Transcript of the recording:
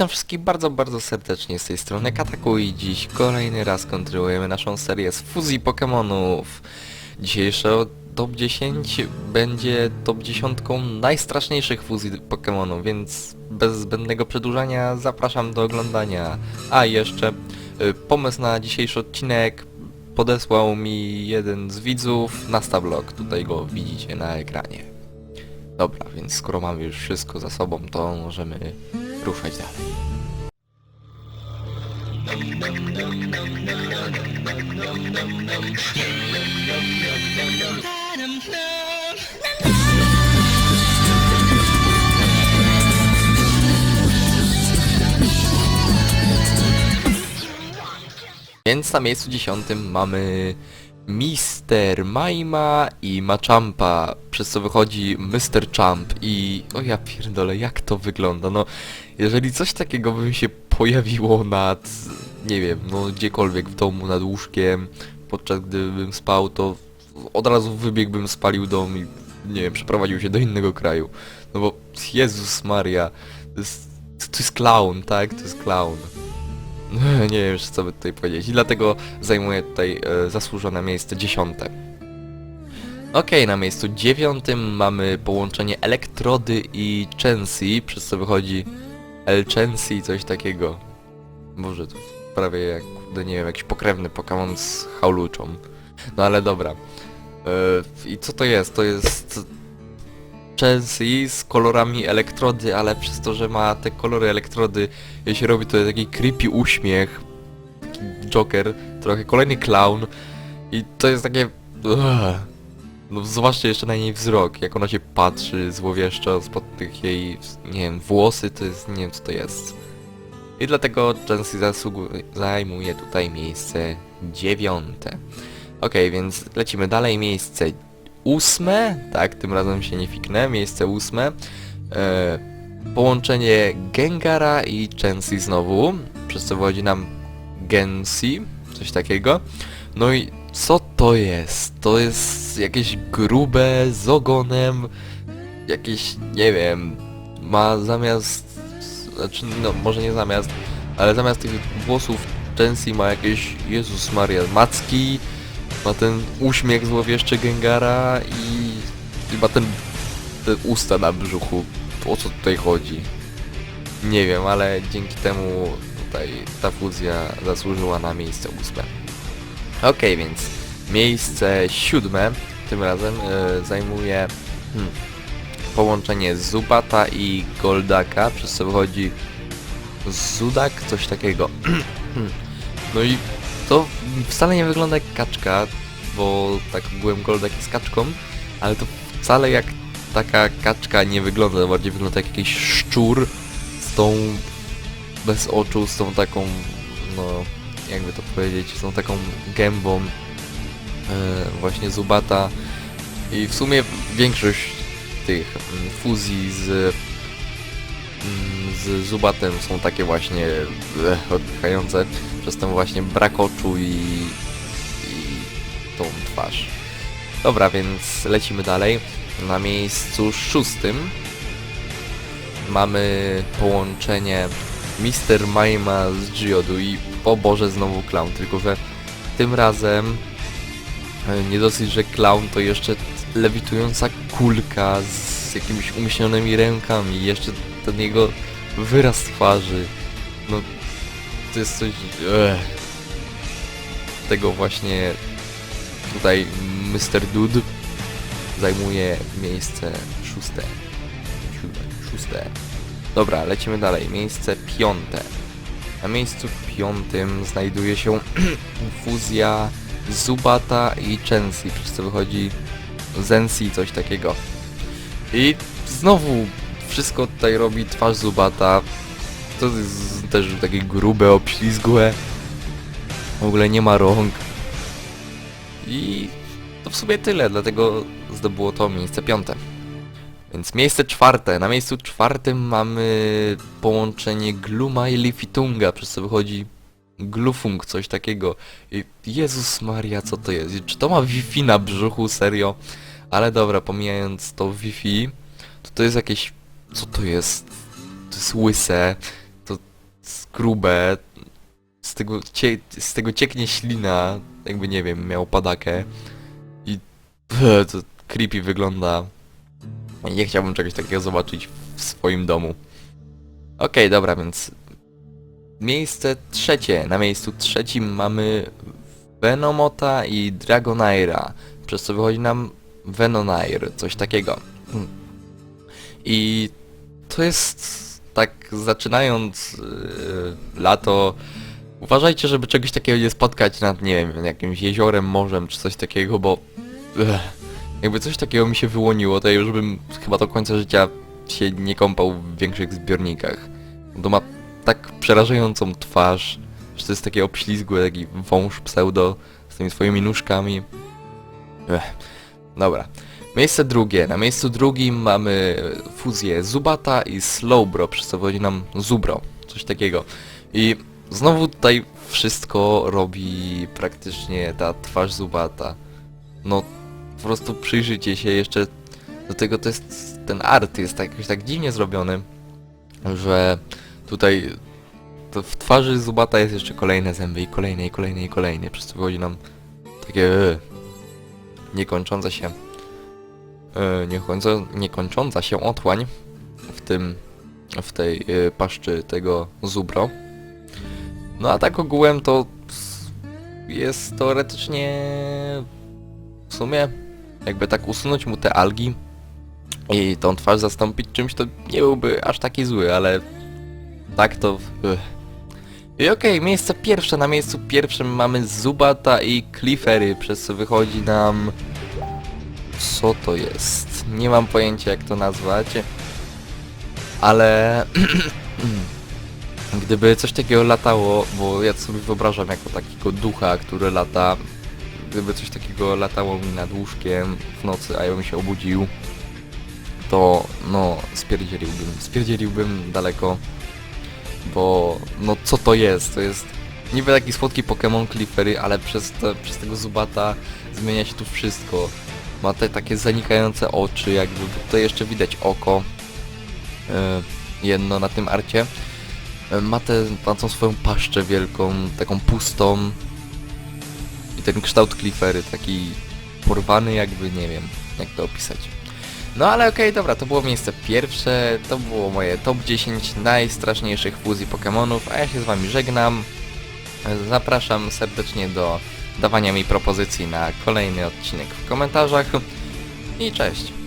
Witam wszystkich bardzo, bardzo serdecznie z tej strony Kataku i dziś kolejny raz kontynuujemy naszą serię z fuzji Pokémonów. Dzisiejsze top 10 będzie top 10 najstraszniejszych fuzji Pokémonów, więc bez zbędnego przedłużania zapraszam do oglądania. A jeszcze y, pomysł na dzisiejszy odcinek podesłał mi jeden z widzów na Stablog, tutaj go widzicie na ekranie. Dobra, więc skoro mamy już wszystko za sobą, to możemy ruszać dalej. Więc na miejscu dziesiątym mamy Mister Maima i Machampa, przez co wychodzi Mr. Champ i... O ja pierdolę, jak to wygląda, no... Jeżeli coś takiego by mi się pojawiło nad... nie wiem, no gdziekolwiek w domu, nad łóżkiem, podczas gdy bym spał, to od razu wybiegłbym, spalił dom i... nie wiem, przeprowadził się do innego kraju. No bo Jezus Maria, to jest... to jest clown, tak? To jest clown. Nie wiem co by tutaj powiedzieć i dlatego zajmuję tutaj e, zasłużone miejsce dziesiąte. Okej, na miejscu dziewiątym mamy połączenie Elektrody i Chancy, przez co wychodzi El Chancy, coś takiego. Boże, to prawie jak, nie wiem, jakiś pokrewny Pokémon z Hauluczą. No ale dobra. E, I co to jest? To jest Chelsea z kolorami elektrody, ale przez to, że ma te kolory elektrody, jeśli robi to taki creepy uśmiech, taki Joker, trochę kolejny clown i to jest takie... Ugh. No zobaczcie jeszcze na jej wzrok, jak ona się patrzy złowieszczo spod tych jej, nie wiem, włosy, to jest, nie wiem co to jest. I dlatego Chelsea zajmuje tutaj miejsce dziewiąte. Okej, więc lecimy dalej, miejsce ósme, tak, tym razem się nie fiknę, miejsce ósme. E, połączenie Gengara i Chancy znowu, przez co wychodzi nam Gensi, coś takiego. No i co to jest? To jest jakieś grube z ogonem, jakieś, nie wiem, ma zamiast, znaczy, no może nie zamiast, ale zamiast tych włosów Chancy ma jakieś, Jezus Maria, macki, ma ten uśmiech złowieszczy Gengara i, ma ten, te usta na brzuchu. O co tutaj chodzi? Nie wiem, ale dzięki temu tutaj ta fuzja zasłużyła na miejsce ósme. Okej, więc miejsce siódme tym razem e, zajmuje hmm, połączenie Zubata i Goldaka, przez co wychodzi Zudak, coś takiego. no i to wcale nie wygląda jak kaczka, bo tak ogółem Goldak jest kaczką, ale to wcale jak taka kaczka nie wygląda, bardziej wygląda jak jakiś szczur z tą bez oczu, z tą taką, no jakby to powiedzieć, z tą taką gębą e, właśnie zubata. I w sumie większość tych mm, fuzji z z Zubatem są takie właśnie e, odpychające przez ten właśnie brak oczu i, i tą twarz. Dobra, więc lecimy dalej. Na miejscu szóstym mamy połączenie Mr. Maima z Geodu i o Boże znowu clown, tylko że tym razem e, nie dosyć, że clown to jeszcze lewitująca kulka z jakimiś umieśnionymi rękami, jeszcze ten jego wyraz twarzy. No, to jest coś... Ech. Tego właśnie tutaj Mr. Dude zajmuje miejsce szóste. Siódme, szóste. Dobra, lecimy dalej. Miejsce piąte. Na miejscu piątym znajduje się fuzja Zubata i Chancy, przez co wychodzi Zensi, coś takiego. I znowu wszystko tutaj robi twarz Zubata. To jest też takie grube, obślizgłe. W ogóle nie ma rąk. I to w sumie tyle, dlatego zdobyło to miejsce piąte. Więc miejsce czwarte. Na miejscu czwartym mamy połączenie Gluma i Lifitunga, przez co wychodzi Glufung, coś takiego. I Jezus Maria, co to jest? Czy to ma Wi-Fi na brzuchu? Serio? Ale dobra, pomijając to Wi-Fi, to to jest jakieś... Co to jest? To jest łyse. To grube, z tego, cie, z tego cieknie ślina, jakby nie wiem, miał padakę i to creepy wygląda. Nie chciałbym czegoś takiego zobaczyć w swoim domu. Okej, dobra, więc miejsce trzecie. Na miejscu trzecim mamy Venomota i Dragonaira, przez co wychodzi nam Venonair, coś takiego. Hmm. I to jest tak zaczynając yy, lato. Uważajcie, żeby czegoś takiego nie spotkać nad, nie wiem, jakimś jeziorem, morzem czy coś takiego, bo jakby coś takiego mi się wyłoniło, to ja już bym chyba do końca życia się nie kąpał w większych zbiornikach. To ma tak przerażającą twarz, że to jest takie obślizgłe, taki wąż pseudo z tymi swoimi nóżkami. Dobra. Miejsce drugie. Na miejscu drugim mamy fuzję Zubata i Slowbro, przez co wychodzi nam Zubro. Coś takiego. I znowu tutaj wszystko robi praktycznie ta twarz Zubata. No, po prostu przyjrzyjcie się jeszcze. Do tego to jest... ten art jest tak, jakoś tak dziwnie zrobiony, że tutaj w twarzy Zubata jest jeszcze kolejne zęby i kolejne i kolejne i kolejne, przez co wychodzi nam takie e, niekończące się niekończąca, niekończąca się otłań w tym w tej e, paszczy tego Zubro. No a tak ogółem to jest teoretycznie w sumie jakby tak usunąć mu te algi i tą twarz zastąpić czymś, to nie byłby aż taki zły, ale tak to... Ugh. I okej, miejsce pierwsze. Na miejscu pierwszym mamy Zubata i Cliffery, przez co wychodzi nam... Co to jest? Nie mam pojęcia jak to nazwać. Ale... Gdyby coś takiego latało, bo ja sobie wyobrażam jako takiego ducha, który lata... Gdyby coś takiego latało mi nad łóżkiem w nocy, a ja bym się obudził, to no spierdzieliłbym, spierdzieliłbym daleko, bo no co to jest? To jest niby taki słodki Pokémon Cliffery, ale przez, te, przez tego Zubata zmienia się tu wszystko. Ma te takie zanikające oczy, jakby tutaj jeszcze widać oko e, jedno na tym arcie. E, Ma tę tą swoją paszczę wielką, taką pustą i ten kształt Cliffery, taki porwany jakby, nie wiem jak to opisać. No ale okej, dobra, to było miejsce pierwsze, to było moje top 10 najstraszniejszych fuzji Pokémonów, a ja się z wami żegnam. Zapraszam serdecznie do dawania mi propozycji na kolejny odcinek w komentarzach i cześć.